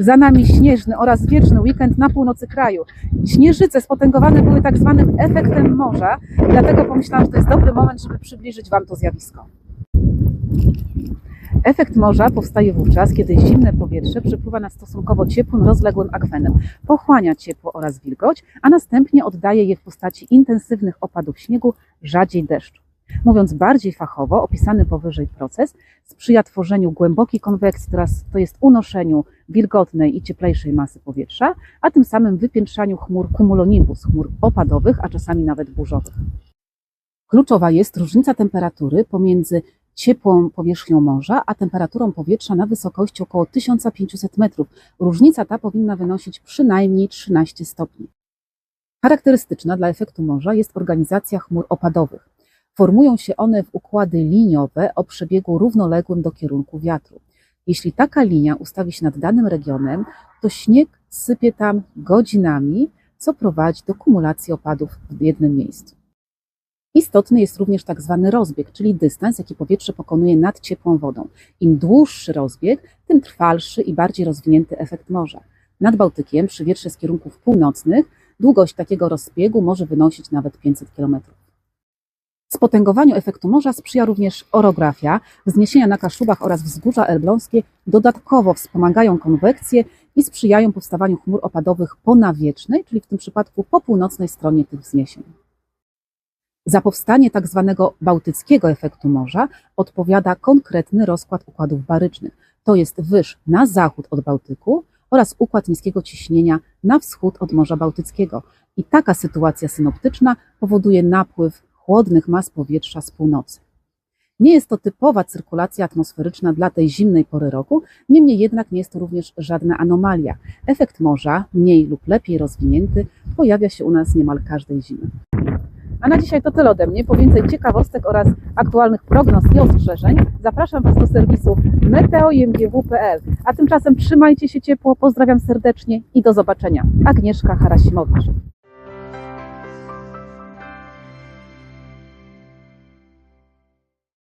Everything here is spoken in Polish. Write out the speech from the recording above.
Za nami śnieżny oraz wieczny weekend na północy kraju. Śnieżyce spotęgowane były tak zwanym efektem morza, dlatego pomyślałam, że to jest dobry moment, żeby przybliżyć Wam to zjawisko. Efekt morza powstaje wówczas, kiedy zimne powietrze przypływa nad stosunkowo ciepłym, rozległym akwenem, pochłania ciepło oraz wilgoć, a następnie oddaje je w postaci intensywnych opadów śniegu, rzadziej deszczu. Mówiąc bardziej fachowo, opisany powyżej proces sprzyja tworzeniu głębokiej konwekcji, teraz to jest unoszeniu wilgotnej i cieplejszej masy powietrza, a tym samym wypiętrzaniu chmur cumulonimbus, chmur opadowych, a czasami nawet burzowych. Kluczowa jest różnica temperatury pomiędzy ciepłą powierzchnią morza, a temperaturą powietrza na wysokości około 1500 metrów. Różnica ta powinna wynosić przynajmniej 13 stopni. Charakterystyczna dla efektu morza jest organizacja chmur opadowych. Formują się one w układy liniowe o przebiegu równoległym do kierunku wiatru. Jeśli taka linia ustawi się nad danym regionem, to śnieg sypie tam godzinami, co prowadzi do kumulacji opadów w jednym miejscu. Istotny jest również tak zwany rozbieg, czyli dystans, jaki powietrze pokonuje nad ciepłą wodą. Im dłuższy rozbieg, tym trwalszy i bardziej rozwinięty efekt morza. Nad Bałtykiem, przy wietrze z kierunków północnych, długość takiego rozbiegu może wynosić nawet 500 km. Spotęgowaniu efektu morza sprzyja również orografia. Wzniesienia na Kaszubach oraz wzgórza elbląskie dodatkowo wspomagają konwekcję i sprzyjają powstawaniu chmur opadowych po nawiecznej, czyli w tym przypadku po północnej stronie tych wzniesień. Za powstanie tak zwanego bałtyckiego efektu morza odpowiada konkretny rozkład układów barycznych. To jest wyż na zachód od Bałtyku oraz układ niskiego ciśnienia na wschód od Morza Bałtyckiego. I taka sytuacja synoptyczna powoduje napływ chłodnych mas powietrza z północy. Nie jest to typowa cyrkulacja atmosferyczna dla tej zimnej pory roku, niemniej jednak nie jest to również żadna anomalia. Efekt morza, mniej lub lepiej rozwinięty, pojawia się u nas niemal każdej zimy. A na dzisiaj to tyle ode mnie. Po więcej ciekawostek oraz aktualnych prognoz i ostrzeżeń zapraszam Was do serwisu meteoimgw.pl. A tymczasem trzymajcie się ciepło, pozdrawiam serdecznie i do zobaczenia. Agnieszka Harasimowicz.